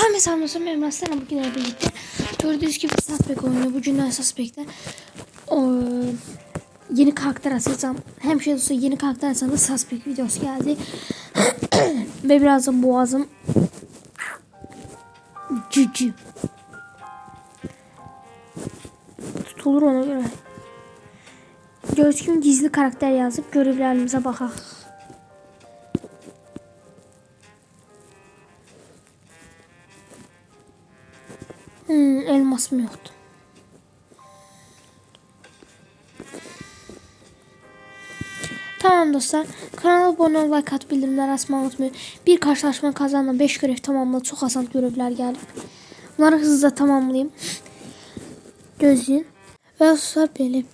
Hamle sarması benim aslında bugün birlikte. Gördüğünüz gibi Suspect oynuyor. Bugün Suspect'te o, yeni karakter açacağım. Hem şey olsa yeni karakter açacağım da Suspect videosu geldi. Ve birazdan boğazım cücü. Tutulur ona göre. Gibi gizli karakter yazıp görevlerimize bakalım. Hmm, elmasım yoktu. Tamam dostlar. Kanala abone ol, like at, bildirimler açmayı unutmayın. Bir karşılaşma kazanma, 5 görev tamamla. Çok asan görevler geldi. Bunları hızlıca tamamlayayım. Gözlüğün. Ve dostlar benim.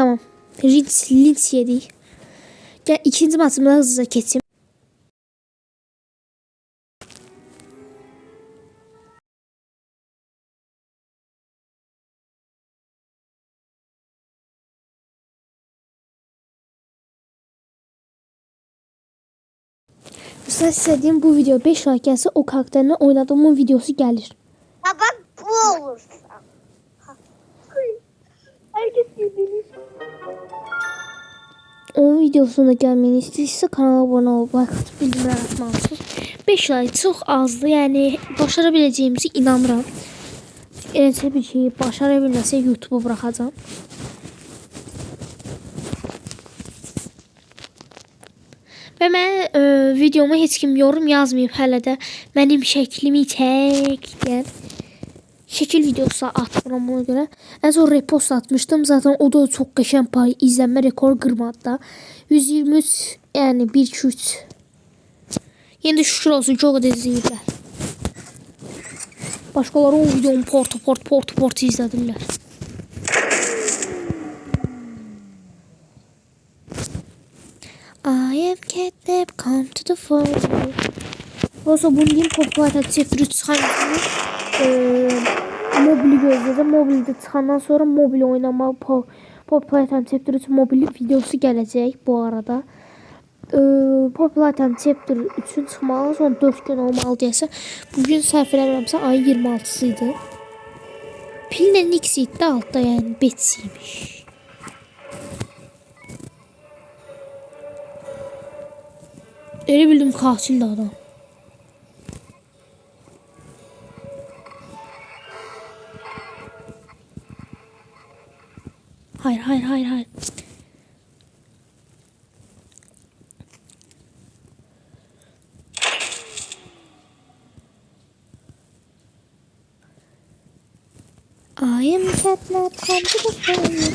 Tamam. Ritz, Litz yedi. Gel ikinci maçımda hızlıca geçeyim. Size istediğim bu video 5 like gelse o karakterini oynadığımın videosu gelir. Ha bak bu olursa. Herkes birbirini Onun videosuna gelmeni istiyorsa kanala abone ol, like atıp bildirimler atmalısınız. 5 like çok azdı. Yani başarabileceğimizi inanıram. Eğer bir şeyi başarabilməsə YouTube'a bırakacağım. Və mən e, videoma heç kim yorum yazmayıb hələ də mənim şəklimi çək deyən şəkil videosu atmıram buna görə. Ən son repost atmışdım. Zaten o da çox qəşəng pay izlənmə rekor qırmadı da. 123 Yani 1 2 3. Yine de şükür olsun ki o kadar izleyirler. Başkaları o videonun portu port portu portu izlediler. I am catnap, come to the fore. Olsa bunun 3 çıxan kimi e, mobili gözləyəcəm. Mobildə çıxandan sonra mobil oynama Pop Poplayta Chapter 3 mobil videosu gələcək bu arada. E, Poplayta Chapter 3-ün çıxmalı son 4 gün olmalı deyəsə. Bugün səhv eləmirəmsə ayın 26-sı idi. Pillə Nix idi altda yəni Betsiymiş. Elə bildim katildi adam. Am catnap come to the fire.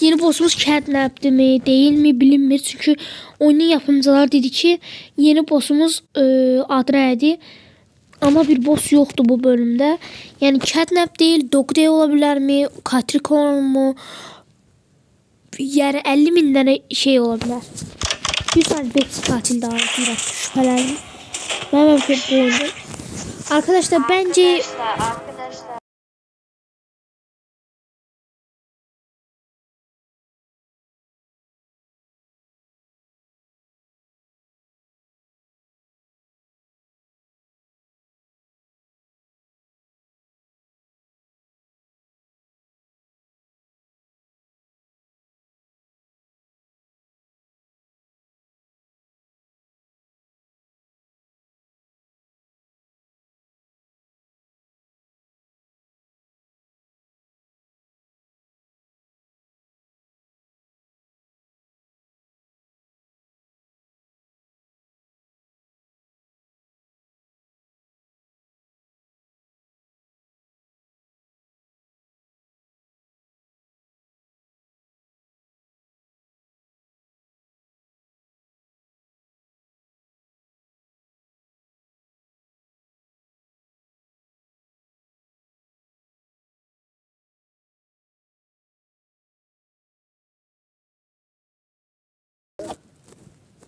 Yeni bossumuz catnap'ti mi değil mi bilinmir. Çünkü oyunun yapımcılar dedi ki yeni bossumuz e, Adre'di. Ama bir boss yoktu bu bölümde. Yani catnap değil Dogday olabilir mi? Capricorn mu? Yani 50 bin tane şey olabilir. Bir tane Betsy katil daha biraz şüphelendim. Ben ben çok. Arkadaşlar bence Arkadaşlar.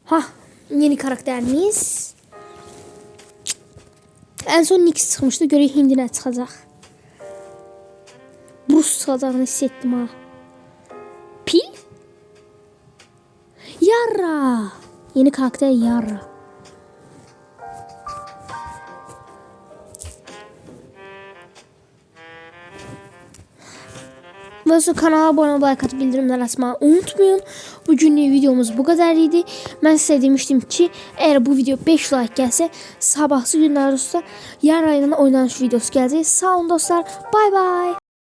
Ha yeni karakterimiz. En son Nix çıkmıştı. Görək indi nə çıxacaq. Bruce çıxacağını hiss etdim ha. Pil? Yara. Yeni karakter Yara. Sonra kanala abone olmayı, like atıp bildirimler açmayı unutmayın. Bugünlük videomuz bu kadar idi. Ben size demiştim ki eğer bu video 5 like gelse sabahsı günler olsa yarın ayının oynanış videosu gelecek. Sağ olun dostlar. Bay bay.